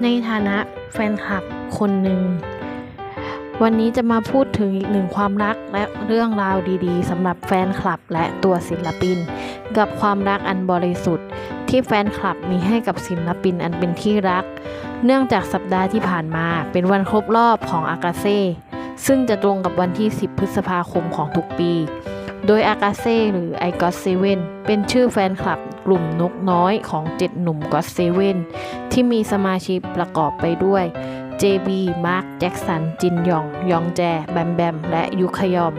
ในฐานะแฟนคลับคนหนึ่ง วันนี้จะมาพูดถึงอีกหนึ่งความรักและเรื่องราวดีๆสำหรับแฟนคลับและตัวศิลปิน กับความรักอันบริสุทธิ์ ที่แฟนคลับมีให้กับศิลปินอันเป็นที่รัก เนื่องจากสัปดาห์ที่ผ่านมาเป็นวันครบรอบของอากาเซ่ซึ่งจะตรงกับวันที่ 10 พฤษภาคมของทุกปี โดยอากาเซ่หรือไอ o อ s เซเว่นเป็นชื่อแฟนคลับกลุ่มนกน้อยของเจ็ดหนุ่มก็ t เซเว่นที่มีสมาชิกประกอบไปด้วย JB มาร์ค แจ็กสัน จินยอง ยองแจ แบมแบม และยุคยอม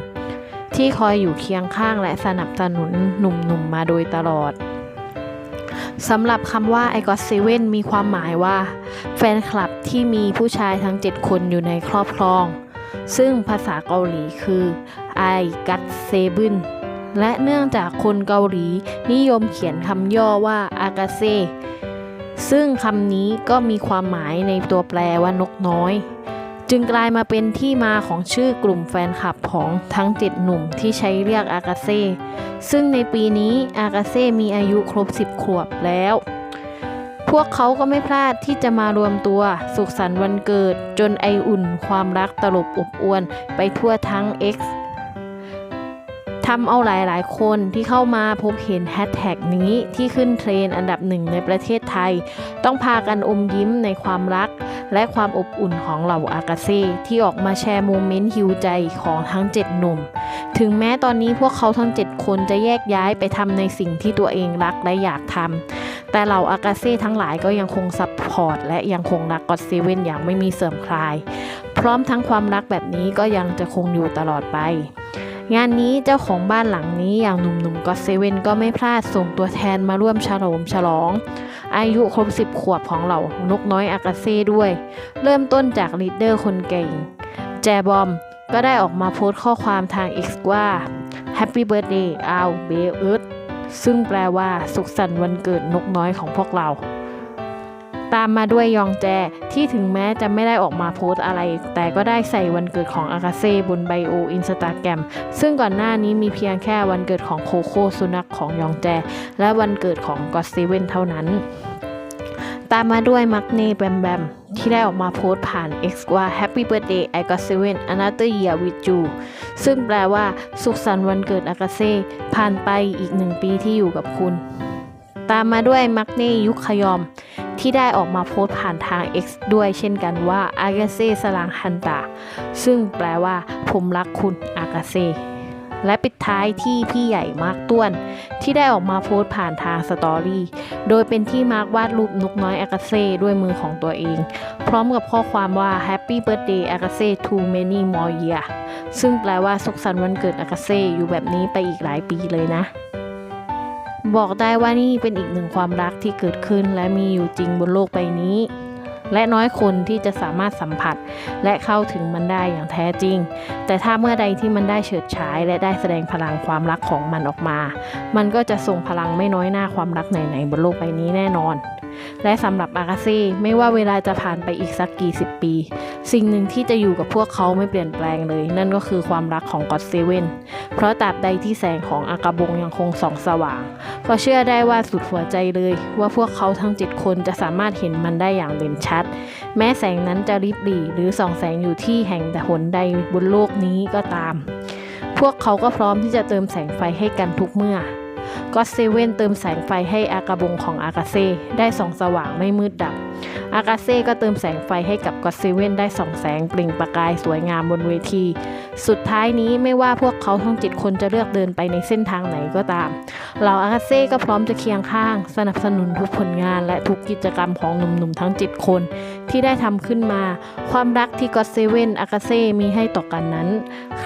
ที่คอยอยู่เคียงข้างและสนับสนุนหนุ่มๆมาโดยตลอดสำหรับคำว่า I got seven มีความหมายว่า แฟนคลับที่มีผู้ชายทั้ง 7 คนอยู่ในครอบครอง ซึ่งภาษาเกาหลีคือ I got seven และเนื่องจากคนเกาหลีนิยมเขียนคำย่อว่า Agase ซึ่งคำนี้ก็มีความหมายในตัวแปรว่านกน้อย จึงกลายมาเป็นที่มาของชื่อกลุ่มแฟนคลับของทั้ง7หนุ่มที่ใช้เรียกอากาเซ่ซึ่งในปีนี้อากาเซ่มีอายุครบ 10 ขวบแล้ว พวกเขาก็ไม่พลาดที่จะมารวมตัวสุขสันต์วันเกิด จนไออุ่นความรักตลบอบอวนไปทั่วทั้ง X ทำเอาหลาย ๆ คนที่เข้ามาพบเห็นแฮชแท็กนี้ที่ขึ้นเทรนด์อันดับหนึ่งในประเทศไทย ต้องพากันอมยิ้มในความรัก และความอบอุ่นของเหล่าอากาเซ่ที่ออกมาแชร์โมเมนต์ฮิวใจของทั้ง 7 หนุ่ม ถึงแม้ตอนนี้พวกเขาทั้ง 7 คนจะแยกย้ายไปทำในสิ่งที่ตัวเองรักและอยากทำแต่เหล่าอากาเซ่ทั้งหลายก็ยังคงซัพพอร์ตและยังคงรักกอดเซเว่นอย่างไม่มีเสื่อมคลาย พร้อมทั้งความรักแบบนี้ก็ยังจะคงอยู่ตลอดไป งานนี้เจ้าของบ้านหลังนี้อย่างหนุ่มๆก็เซเว่นก็ไม่พลาดส่งตัวแทนมาร่วมฉลองฉลอง อายุครบ10ขวบของเหล่านกน้อยอากาเซ่ด้วย เริ่มต้นจากลีดเดอร์คนเก่ง แจบอมก็ได้ออกมาโพสต์ข้อความทาง X ว่า Happy Birthday อ l วเบเอิร์ซึ่งแปลว่าสุขสันต์วันเกิดนกน้อยของพวกเรา ตามมาด้วยยองแจที่ถึงแม้จะไม่ได้ออกมาโพสอะไร แต่ก็ได้ใส่วันเกิดของอากาเซ่บนไบโออินสตาแกรมซึ่งก่อนหน้านี้มีเพียงแค่วันเกิดของโคโค่สุนัขของยองแจ และวันเกิดของก็อตเซเว่นเท่านั้น ตามมาด้วยมักเน่แบมแบมที่ได้ออกมาโพสต์ผ่าน X ว่า Happy Birthday I got seven another year with you ซึ่งแปลว่า สุขสันต์วันเกิดอากาเซ่ผ่านไปอีกหนึ่งปีที่อยู่กับคุณ ตามมาด้วยมักเน่ยุคยอม ที่ได้ออกมาโพสต์ผ่านทาง X ด้วยเช่นกันว่าอากาเซสลังฮันตา ซึ่งแปลว่า ผมรักคุณอากาเซและปิดท้ายที่พี่ใหญ่มากต้วน ที่ได้ออกมาโพสต์ผ่านทางสตอรี่ โดยเป็นที่มาร์กวาดรูปนกน้อยอากาเซ่ด้วยมือของตัวเอง พร้อมกับข้อความว่า Happy Birthday อากาเซ่ to many more year ซึ่งแปลว่าสุขสันต์วันเกิดอากาเซ่อยู่แบบนี้ไปอีกหลายปีเลยนะ บอกได้ว่านี่เป็นอีกหนึ่งความรักที่เกิดขึ้นและมีอยู่จริงบนโลกใบนี้ และน้อยคนที่จะสามารถสัมผัส และเข้าถึงมันได้อย่างแท้จริง แต่ถ้าเมื่อใดที่มันได้เฉิดฉาย และได้แสดงพลังความรักของมันออกมา มันก็จะส่งพลังไม่น้อยหน้าความรักไหนๆบนโลกใบนี้แน่นอนและสำหรับอากาเซ่ไม่ว่าเวลาจะผ่านไปอีกสักกี่สิบปี สิ่งหนึ่งที่จะอยู่กับพวกเขาไม่เปลี่ยนแปลงเลย นั่นก็คือความรักของก็อตเซเว่น เพราะตราบใดที่แสงของอากาบงยังคงส่องสว่าง ก็เชื่อได้ว่าสุดหัวใจเลย ว่าพวกเขาทั้ง7คนจะสามารถเห็นมันได้อย่างเด่นชัด แม้แสงนั้นจะริบหรี่หรือส่องแสงอยู่ที่แห่งแต่หนใดบนโลกนี้ก็ตาม พวกเขาก็พร้อมที่จะเติมแสงไฟให้กันทุกเมื่อ ก็เซเว่นเติมแสงไฟให้อากาบงของอากาเซ่ได้ส่องสว่างไม่มืดดับ อากาเซ่ก็เติมแสงไฟให้กับก็เซเว่นได้ส่องแสงเปล่งประกายสวยงามบนเวที สุดท้ายนี้ไม่ว่าพวกเขาทั้งจ็ดคนจะเลือกเดินไปในเส้นทางไหนก็ตาม เหล่าอากาเซ่ก็พร้อมจะเคียงข้าง สนับสนุนทุกผลงานและทุกกิจกรรมของหนุ่มๆทั้ง7คนที่ได้ทำขึ้นมา ความรักที่ก็เซเว่นอากาเซ่มีให้ต่อกันนั้น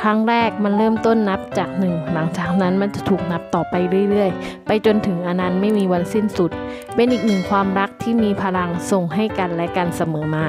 ครั้งแรกมันเริ่มต้นนับจากหนึ่งหลังจากนั้นมันจะถูกนับต่อไปเรื่อยๆ ไปจนถึงอนันต์ไม่มีวันสิ้นสุด เป็นอีกหนึ่งความรักที่มีพลังส่งให้กันและกันเสมอมา